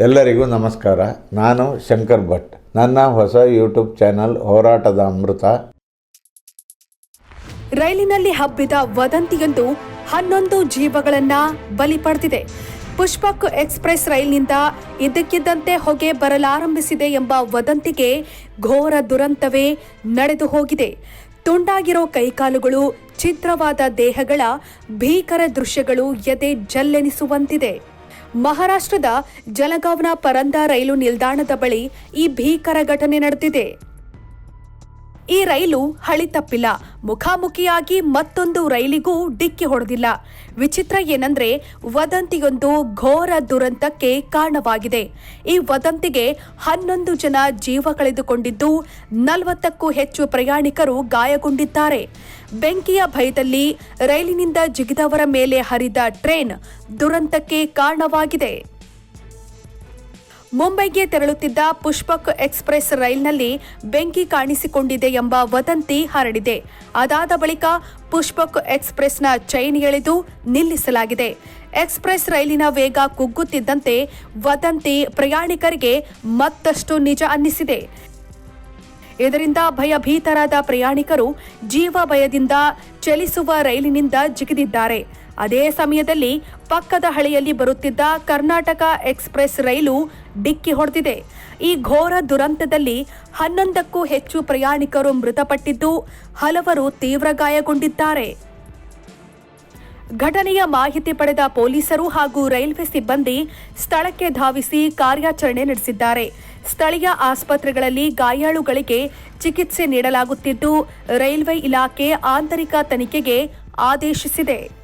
ಎಲ್ಲರಿಗೂ ನಮಸ್ಕಾರ. ನಾನು ಶಂಕರ್ ಭಟ್. ನನ್ನ ಹೊಸ ಯೂಟ್ಯೂಬ್ ಚಾನಲ್ ಹೋರಾಟದ ಅಮೃತ. ರೈಲಿನಲ್ಲಿ ಹಬ್ಬಿದ ವದಂತಿಯೊಂದು ಹನ್ನೊಂದು ಜೀವಗಳನ್ನ ಬಲಿ ಪಡೆದಿದೆ. ಪುಷ್ಪಕ್ ಎಕ್ಸ್ಪ್ರೆಸ್ ರೈಲ್ನಿಂದ ಇದ್ದಕ್ಕಿದ್ದಂತೆ ಹೊಗೆ ಬರಲಾರಂಭಿಸಿದೆ ಎಂಬ ವದಂತಿಗೆ ಘೋರ ದುರಂತವೇ ನಡೆದು ಹೋಗಿದೆ. ತುಂಡಾಗಿರೋ ಕೈಕಾಲುಗಳು, ಛಿದ್ರವಾದ ದೇಹಗಳ ಭೀಕರ ದೃಶ್ಯಗಳು ಎದೆ ಜಲ್ಲೆನಿಸುವಂತಿದೆ. ಮಹಾರಾಷ್ಟ್ರದ ಜಲಗಾವ್ನ ಪರಂದ ರೈಲು ನಿಲ್ದಾಣದ ಬಳಿ ಈ ಭೀಕರ ಘಟನೆ ನಡೆದಿದೆ. ಈ ರೈಲು ಹಳಿ ತಪ್ಪಿಲ್ಲ. ಮುಖಾಮುಖಿಯಾಗಿ ಮತ್ತೊಂದು ರೈಲಿಗೂ ಡಿಕ್ಕಿ ಹೊಡೆದಿಲ್ಲ. ವಿಚಿತ್ರ ಏನಂದ್ರೆ ವದಂತಿಯೊಂದು ಘೋರ ದುರಂತಕ್ಕೆ ಕಾರಣವಾಗಿದೆ. ಈ ವದಂತಿಗೆ ಹನ್ನೊಂದು ಜನ ಜೀವ ಕಳೆದುಕೊಂಡಿದ್ದು, ನಲವತ್ತಕ್ಕೂ ಹೆಚ್ಚು ಪ್ರಯಾಣಿಕರು ಗಾಯಗೊಂಡಿದ್ದಾರೆ. ಬೆಂಕಿಯ ಭಯದಲ್ಲಿ ರೈಲಿನಿಂದ ಜಿಗಿದವರ ಮೇಲೆ ಹರಿದ ಟ್ರೇನ್ ದುರಂತಕ್ಕೆ ಕಾರಣವಾಗಿದೆ. ಮುಂಬೈಗೆ ತೆರಳುತ್ತಿದ್ದ ಪುಷ್ಪಕ್ ಎಕ್ಸ್ಪ್ರೆಸ್ ರೈಲ್ನಲ್ಲಿ ಬೆಂಕಿ ಕಾಣಿಸಿಕೊಂಡಿದೆ ಎಂಬ ವದಂತಿ ಹರಡಿದೆ. ಅದಾದ ಬಳಿಕ ಪುಷ್ಪಕ್ ಎಕ್ಸ್ಪ್ರೆಸ್ನ ಚೈನ್ ಎಳೆದು ನಿಲ್ಲಿಸಲಾಗಿದೆ. ಎಕ್ಸ್ಪ್ರೆಸ್ ರೈಲಿನ ವೇಗ ಕುಗ್ಗುತ್ತಿದ್ದಂತೆ ವದಂತಿ ಪ್ರಯಾಣಿಕರಿಗೆ ಮತ್ತಷ್ಟು ನಿಜ ಅನ್ನಿಸಿದೆ. ಇದರಿಂದ ಭಯಭೀತರಾದ ಪ್ರಯಾಣಿಕರು ಜೀವ ಭಯದಿಂದ ಚಲಿಸುವ ರೈಲಿನಿಂದ ಜಿಗಿದಿದ್ದಾರೆ. ಅದೇ ಸಮಯದಲ್ಲಿ ಪಕ್ಕದ ಹಳಿಯಲ್ಲಿ ಬರುತ್ತಿದ್ದ ಕರ್ನಾಟಕ ಎಕ್ಸ್ಪ್ರೆಸ್ ರೈಲು ಡಿಕ್ಕಿ ಹೊಡೆದಿದೆ. ಈ ಘೋರ ದುರಂತದಲ್ಲಿ ಹನ್ನೊಂದಕ್ಕೂ ಹೆಚ್ಚು ಪ್ರಯಾಣಿಕರು ಮೃತಪಟ್ಟಿದ್ದು ಹಲವರು ತೀವ್ರ ಗಾಯಗೊಂಡಿದ್ದಾರೆ. ಘಟನೆಯ ಮಾಹಿತಿ ಪಡೆದ ಪೊಲೀಸರು ಹಾಗೂ ರೈಲ್ವೆ ಸಿಬ್ಬಂದಿ ಸ್ಥಳಕ್ಕೆ ಧಾವಿಸಿ ಕಾರ್ಯಾಚರಣೆ ನಡೆಸಿದ್ದಾರೆ. ಸ್ಥಳೀಯ ಆಸ್ಪತ್ರೆಗಳಲ್ಲಿ ಗಾಯಾಳುಗಳಿಗೆ ಚಿಕಿತ್ಸೆ ನೀಡಲಾಗುತ್ತಿದ್ದು, ರೈಲ್ವೆ ಇಲಾಖೆ ಆಂತರಿಕ ತನಿಖೆಗೆ ಆದೇಶಿಸಿದೆ.